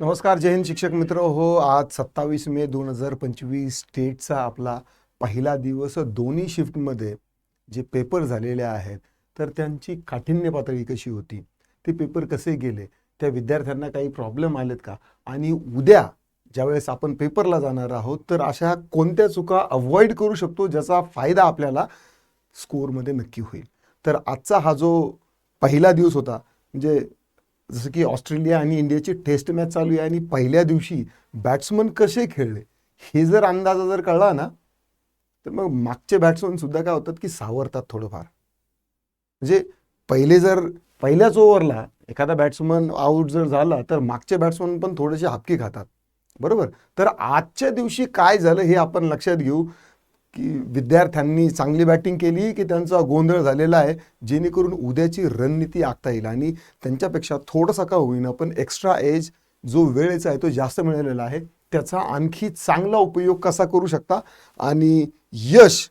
नमस्कार जय हिंद शिक्षक मित्र. हो आज सत्तावीस मे दोन हजार पंचवीस स्टेटचा आपला पहिला दिवस. दोन्ही शिफ्टमध्ये जे पेपर झालेले आहेत तर त्यांची काठिण्य पातळी कशी होती? ते पेपर कसे गेले? त्या विद्यार्थ्यांना काही प्रॉब्लेम आलेत का? आणि उद्या ज्यावेळेस आपण पेपरला जाणार आहोत तर अशा कोणत्या चुका अवॉइड करू शकतो ज्याचा फायदा आपल्याला स्कोअरमध्ये नक्की होईल? तर आजचा हा जो पहिला दिवस होता म्हणजे जसं की ऑस्ट्रेलिया आणि इंडियाची टेस्ट मॅच चालू आहे आणि पहिल्या दिवशी बॅट्समन कसे खेळले हे जर अंदाजा जर कळला ना तर मग मागचे बॅट्समन सुद्धा काय होतात की सावरतात थोडंफार. म्हणजे पहिले जर पहिल्याच ओव्हरला एखादा बॅट्समन आऊट जर झाला तर मागचे बॅट्समन पण थोडेसे हापकी खातात. बरोबर? तर आजच्या दिवशी काय झालं हे आपण लक्षात घेऊ. की विद्यार्थ्यांनी चांगली बॅटिंग केली की त्यांचा गोंधळ झालेला आहे जेणेकरून उद्याची रणनीती आखता येईल. आणि त्यांच्यापेक्षा थोडासा का होईना पण एक्स्ट्रा एज जो वेळेचा आहे तो जास्त मिळालेला आहे. त्याचा आणखी चांगला उपयोग कसा करू शकता? आणि यश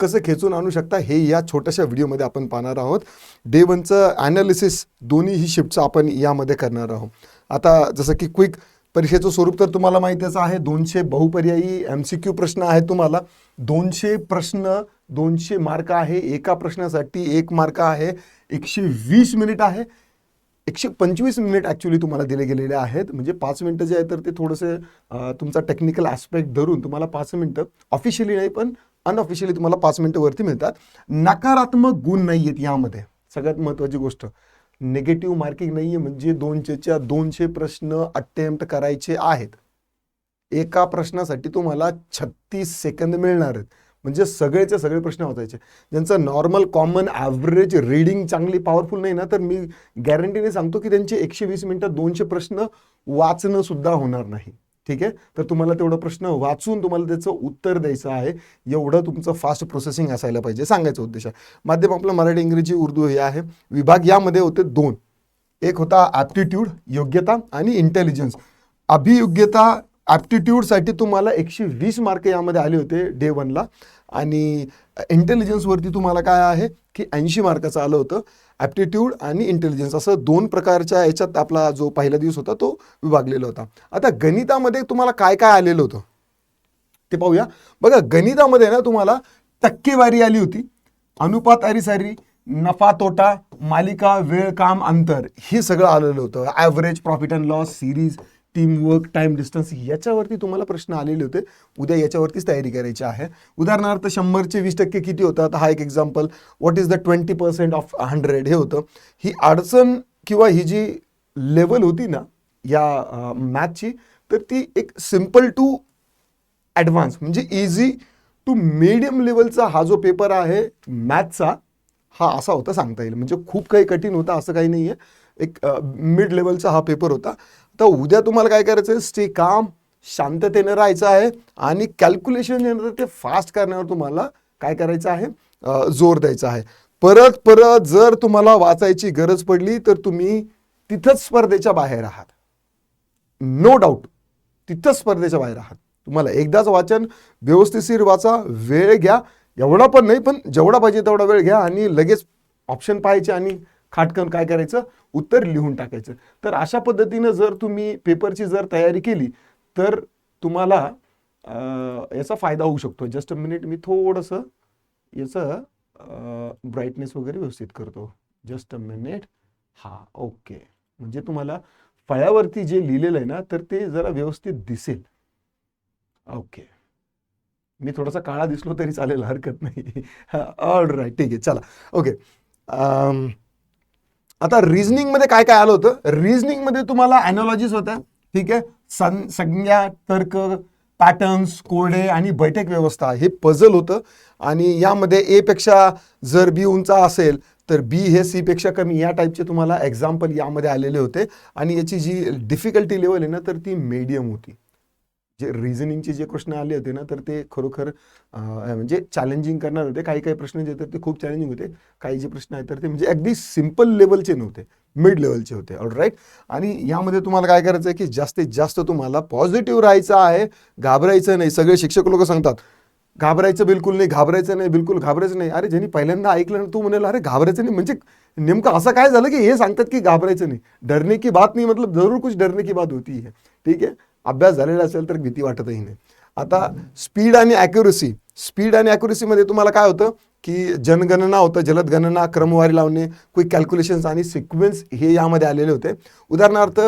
कसं खेचून आणू शकता? हे या छोट्याशा व्हिडिओमध्ये आपण पाहणार आहोत. डे वनचं ॲनालिसिस दोन्हीही शिफ्टचं आपण यामध्ये करणार आहोत. आता जसं की क्विक परीक्षेचं स्वरूप तर तुम्हाला माहितीच आहे. दोनशे बहुपर्यायी एम सी क्यू प्रश्न आहे तुम्हाला. दोनशे प्रश्न दोनशे मार्क आहे. एका प्रश्नासाठी एक मार्क आहे. एकशे वीस मिनिट आहे. एकशे पंचवीस मिनिट ॲक्च्युली तुम्हाला दिले गेलेले आहेत. म्हणजे पाच मिनटं जे आहे तर ते थोडंसे तुमचा टेक्निकल ॲस्पेक्ट धरून तुम्हाला पाच मिनटं ऑफिशियली नाही पण अनऑफिशियली तुम्हाला पाच मिनटं वरती मिळतात. नकारात्मक गुण नाही आहेत यामध्ये. सगळ्यात महत्त्वाची गोष्ट. निगेटिव्ह मार्किंग नाही आहे म्हणजे दोनशेच्या दोनशे प्रश्न अटेम्प्ट करायचे आहेत. एका प्रश्नासाठी तुम्हाला छत्तीस सेकंद मिळणार आहेत. म्हणजे सगळेचे सगळे प्रश्न होतायचे ज्यांचं नॉर्मल कॉमन ॲव्हरेज रीडिंग चांगली पॉवरफुल नाही ना तर मी गॅरंटीने सांगतो की त्यांचे एकशे वीस मिनटं दोनशे प्रश्न वाचणंसुद्धा होणार नाही. ठीक आहे? तर तुम्हाला तेवढं प्रश्न वाचून तुम्हाला त्याचं उत्तर द्यायचं आहे. एवढं तुमचं फास्ट प्रोसेसिंग असायला पाहिजे. सांगायचं उद्देश आहे. माध्यम आपलं मराठी इंग्रजी उर्दू हे आहे. विभाग यामध्ये होते दोन. एक होता ॲप्टिट्यूड योग्यता आणि इंटेलिजन्स अभियोग्यता ॲप्टिट्यूडसाठी तुम्हाला एकशे वीस मार्क यामध्ये आले होते डे वनला आणि इंटेलिजन्सवरती तुम्हाला काय आहे की ऐंशी मार्काचं आलं होतं. ॲप्टिट्यूड आणि इंटेलिजन्स असं दोन प्रकारच्या याच्यात आपला जो पहिला दिवस होता तो विभागलेला होता. आता गणितामध्ये तुम्हाला काय काय आलेलं होतं? ते पाहूया. बघा गणितामध्ये ना तुम्हाला टक्केवारी आली होती. अनुपात अरिसारी नफा तोटा मालिका वेळ काम अंतर हे सगळं आलेलं होतं. Average profit and loss series teamwork time distance याच्यावरती तुम्हाला प्रश्न आलेले होते. उद्या याच्यावरतीच तयारी करायची आहे. उदाहरणार्थ शंभरचे वीस टक्के किती होतात? हा एक example what is the twenty percent of hundred हे होतं. ही अडचण किंवा ही जी लेवल होती ना या मॅथची तर ती एक सिंपल टू ॲडव्हान्स म्हणजे इझी टू मीडियम लेवलचा हा जो पेपर आहे मॅथचा हा असा होता सांगता येईल. म्हणजे खूप काही कठीण होता असं काही नाही आहे एक मिड लेवलचा हा पेपर होता. तर उद्या तुम्हाला काय करायचं आहे? स्टे काम शांततेने राहायचं आहे आणि कॅल्क्युलेशन जे ते फास्ट करण्यावर तुम्हाला काय करायचं आहे? जोर द्यायचा आहे. परत परत जर तुम्हाला वाचायची गरज पडली तर तुम्ही तिथंच स्पर्धेच्या बाहेर आहात नो डाऊट तिथंच स्पर्धेच्या बाहेर आहात तुम्हाला एकदाच वाचन व्यवस्थितशीर वाचा वेळ घ्या. एवढा पण नाही पण जेवढा पाहिजे तेवढा वेळ घ्या आणि लगेच ऑप्शन पाहायचे आणि खाटकन काय करायचं? उत्तर लिहून टाकायचं. तर अशा पद्धतीनं जर तुम्ही पेपरची जर तयारी केली तर तुम्हाला याचा फायदा होऊ शकतो. जस्ट अ मिनिट मी थोडंसं याचं ब्राईटनेस वगैरे व्यवस्थित करतो. Just a minute. हा ओके. म्हणजे तुम्हाला फळ्यावरती जे लिहिलेलं आहे ना तर ते जरा व्यवस्थित दिसेल. ओके. मी थोडासा काळा दिसलो तरी चालेल हरकत नाही. ऑल राईट ठीक आहे चला. ओके. आता रिझनिंगमध्ये काय काय आलं होतं? रिझनिंगमध्ये तुम्हाला अॅनॉलॉजीज होत्या. ठीक आहे? सं संज्ञा तर्क पॅटर्न्स कोरडे आणि बैठक व्यवस्था हे पझल होतं. आणि यामध्ये एपेक्षा जर बी उंचा असेल तर बी हे सीपेक्षा कमी. या टाईपचे तुम्हाला एक्झाम्पल यामध्ये आलेले होते. आणि याची जी डिफिकल्टी लेवल आहे ना तर ती मीडियम होती. जे रिझनिंगचे जे प्रश्न आले होते ना तर ते खरोखर म्हणजे चॅलेंजिंग करणार होते. काही काही प्रश्न जे होते ते खूप चॅलेंजिंग होते. काही जे प्रश्न आहेत तर ते म्हणजे अगदी सिंपल लेवलचे नव्हते. मिड लेवलचे होते. ऑल राईट आणि यामध्ये तुम्हाला काय करायचं आहे की जास्तीत जास्त तुम्हाला पॉझिटिव्ह राहायचं आहे. घाबरायचं नाही. सगळे शिक्षक लोक सांगतात घाबरायचं बिलकुल नाही घाबरायचं नाही बिलकुल घाबरायचं नाही. अरे ज्यांनी पहिल्यांदा ऐकलं ना तू म्हणाला अरे घाबरायचं नाही. म्हणजे नेमकं असं काय झालं की हे सांगतात की घाबरायचं नाही. डरने की बात नाही मतलब जरूर कुछ डरने की बात होती है. ठीक आहे? अभ्यास झालेला असेल तर भीती वाटतही नाही. आता स्पीड आणि ॲक्युरसी स्पीड आणि ॲक्युरसीमध्ये तुम्हाला काय होतं की जनगणना होतं जलद गणना क्रमवारी लावणे क्विक कॅल्क्युलेशन्स आणि सिक्वेन्स हे यामध्ये आलेले होते. उदाहरणार्थ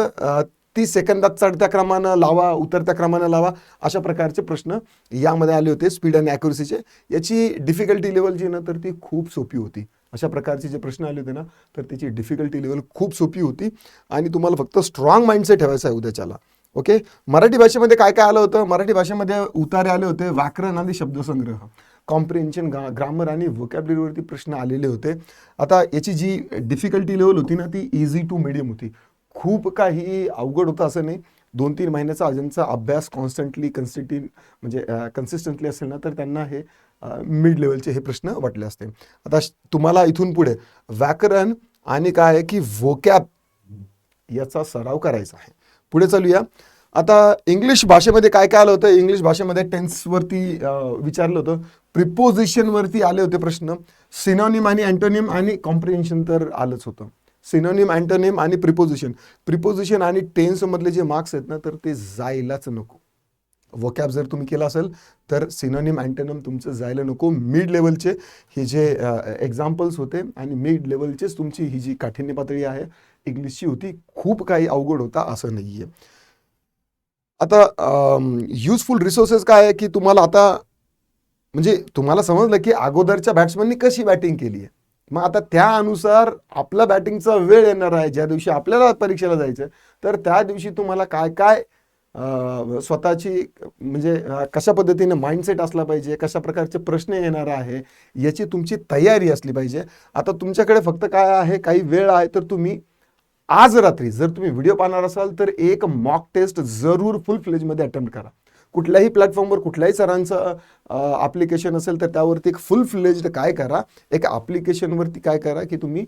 तीस सेकंदात चढत्या क्रमानं लावा उतरत्या क्रमानं लावा अशा प्रकारचे प्रश्न यामध्ये आले होते स्पीड आणि ॲक्युरसीचे याची डिफिकल्टी लेवल जी ना तर ती खूप सोपी होती. अशा प्रकारचे जे प्रश्न आले होते ना तर त्याची डिफिकल्टी लेवल खूप सोपी होती. आणि तुम्हाला फक्त स्ट्रॉंग माइंडसेट ठेवायचा आहे उद्याच्याला. ओके? मराठी भाषेमध्ये काय काय आलं होतं? मराठी भाषेमध्ये उतारे आले होते व्याकरण आणि शब्दसंग्रह. कॉम्प्रिहेन्शन ग्रा ग्रामर आणि वोकॅबलरीवरती प्रश्न आलेले होते. आता याची जी डिफिकल्टी लेवल होती ना ती इझी टू मिडियम होती. खूप काही अवघड होतं असं नाही. दोन तीन महिन्याचा ज्यांचा अभ्यास कॉन्स्टंटली कन्सिटी म्हणजे कन्सिस्टंटली असेल ना तर त्यांना हे मिड लेवलचे हे प्रश्न वाटले असते. आता श- तुम्हाला इथून पुढे व्याकरण आणि काय आहे की व्होकॅब याचा सराव करायचा आहे. पुढे चालूया. आता इंग्लिश भाषेमध्ये काय काय आलं होतं? इंग्लिश भाषेमध्ये टेन्सवरती विचारलं होतं. प्रिपोजिशनवरती आले होते प्रश्न. सिनॉनिम आणि अँटोनिम आणि कॉम्प्रिहेन्शन तर आलंच होतं. सिनोनिम अँटोनिम आणि प्रिपोजिशन प्रिपोजिशन आणि टेन्समधले जे मार्क्स आहेत ना तर ते जायलाच नको. वोकॅब जर तुम्ही केला असेल तर सिनोनिम अँटोनिम तुमचं जायला नको. मिड लेवलचे हे जे एक्झाम्पल्स होते आणि मिड लेवलचेच तुमची ही जी काठिण्य पातळी आहे इंग्लिशची होती खूप काही अवघड होता असं नाही आहे आता युजफुल रिसोर्सेस काय आहे की तुम्हाला आता म्हणजे तुम्हाला समजलं की अगोदरच्या बॅट्समननी कशी बॅटिंग केली आहे? मग आता त्यानुसार आपला बॅटिंगचा वेळ येणार आहे. ज्या दिवशी आपल्याला परीक्षेला जायचं तर त्या दिवशी तुम्हाला काय काय स्वतःची म्हणजे कशा पद्धतीने माइंडसेट असला पाहिजे कशा प्रकारचे प्रश्न येणार आहे याची तुमची तयारी असली पाहिजे. आता तुमच्याकडे फक्त काय आहे काही वेळ आहे तर तुम्ही आज रात्री जर तुम्ही व्हिडिओ पाहणार असाल तर एक मॉक टेस्ट जरूर फुल फ्लेजमध्ये अटेम्प्ट करा. कुठल्याही प्लॅटफॉर्मवर कुठल्याही सरांचं ॲप्लिकेशन असेल तर त्यावरती एक फुल फ्लेज्ड काय करा एक ॲप्लिकेशनवरती काय करा की तुम्ही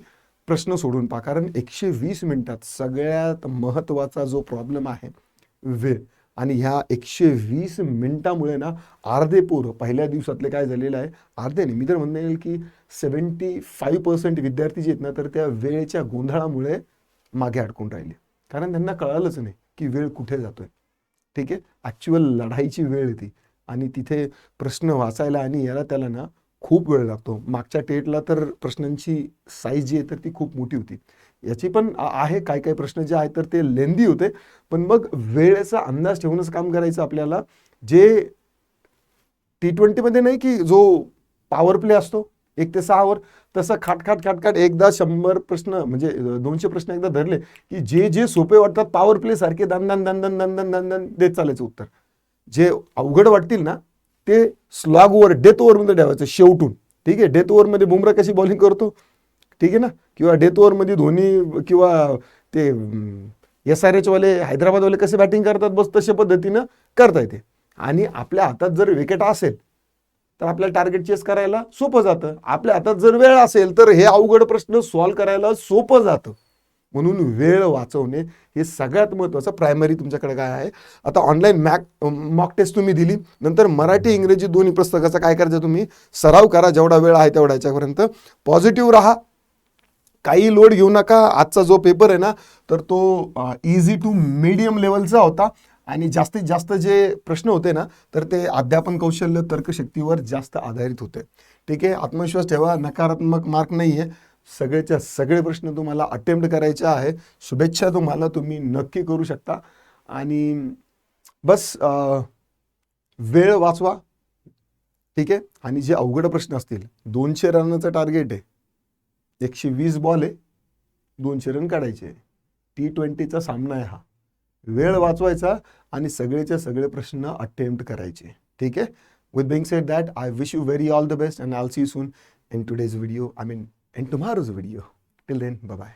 प्रश्न सोडून पहा. कारण एकशे वीस मिनिटात सगळ्यात महत्त्वाचा जो प्रॉब्लेम आहे वेळ. आणि ह्या एकशे वीस मिनिटामुळे ना अर्धे पोरं पहिल्या दिवसातले काय झालेलं आहे अर्धे नाही मी तर म्हणता येईल की सेवन्टी फाईव्ह पर्सेंट विद्यार्थी जे आहेत ना तर त्या वेळेच्या गोंधळामुळे मागे अडकून राहिले. कारण त्यांना कळालंच नाही की वेळ कुठे जातोय. ठीक आहे? ॲक्च्युअल लढाईची वेळ ती. आणि तिथे प्रश्न वाचायला आणि याला त्याला ना खूप वेळ लागतो. मागच्या टेटला तर प्रश्नांची साईज जी आहे तर ती खूप मोठी होती. याची पण आहे काय काय प्रश्न जे आहेत तर ते लेंदी होते. पण मग वेळेचा अंदाज ठेवूनच काम करायचं आपल्याला. जे टी ट्वेंटीमध्ये नाही की जो पॉवर प्ले असतो एक ते सहा ओव्हर तसं खाटखाट खाटखाट एकदा शंभर प्रश्न म्हणजे दोनशे प्रश्न एकदा धरले की जे जे सोपे वाटतात पॉवर प्ले सारखे दन दन दन दन दन दन दन दन देत चालायचं उत्तर. जे अवघड वाटतील ना ते स्लॉग ओव्हर डेथ ओव्हरमध्ये ठेवायचं शेवटून. ठीक आहे? डेथ ओव्हरमध्ये बुमरा कशी बॉलिंग करतो? ठीक आहे ना? किंवा डेथ ओव्हरमध्ये धोनी किंवा ते एस आर एचवाले हैदराबादवाले कसे बॅटिंग करतात? बस तशा पद्धतीनं करता येते. आणि आपल्या हातात जर विकेट असेल तर आपल्याला टार्गेट चेस करायला सोपं जातं. आपल्या हातात जर वेळ असेल तर हे अवघड प्रश्न सॉल्व्ह करायला सोपं जातं. म्हणून वेळ वाचवणे हे सगळ्यात महत्त्वाचं प्रायमरी तुमच्याकडे काय आहे. आता ऑनलाईन मॅक मॉक टेस्ट तुम्ही दिली. नंतर मराठी इंग्रजी दोन्ही पुस्तकाचा काय करायचं तुम्ही? सराव करा जेवढा वेळ आहे तेवढा याच्यापर्यंत. पॉझिटिव्ह राहा. काही लोड घेऊ नका. आजचा जो पेपर आहे ना तर तो इझी टू मीडियम लेवलचा होता. आणि जास्तीत जास्त जे प्रश्न होते ना तर ते अध्यापन कौशल्य तर्कशक्तीवर जास्त आधारित होते. ठीक आहे? आत्मविश्वास ठेवा नकारात्मक मार्क नाही आहे सगळेच्या सगळे प्रश्न तुम्हाला अटेम्प्ट करायचे आहे. शुभेच्छा तुम्हाला तुम्ही नक्की करू शकता. आणि बस वेळ वाचवा. ठीक आहे? आणि जे अवघड प्रश्न असतील दोनशे रनाचं टार्गेट आहे. एकशे वीस बॉल आहे. दोनशे रन काढायचे. टी ट्वेंटीचा सामना आहे हा. वेळ वाचवायचा आणि सगळेचे सगळे प्रश्न अटेम्प्ट करायचे. ठीक आहे? With being said that I wish you very all the best and I'll see soon in today's video I mean in tomorrow's video till then bye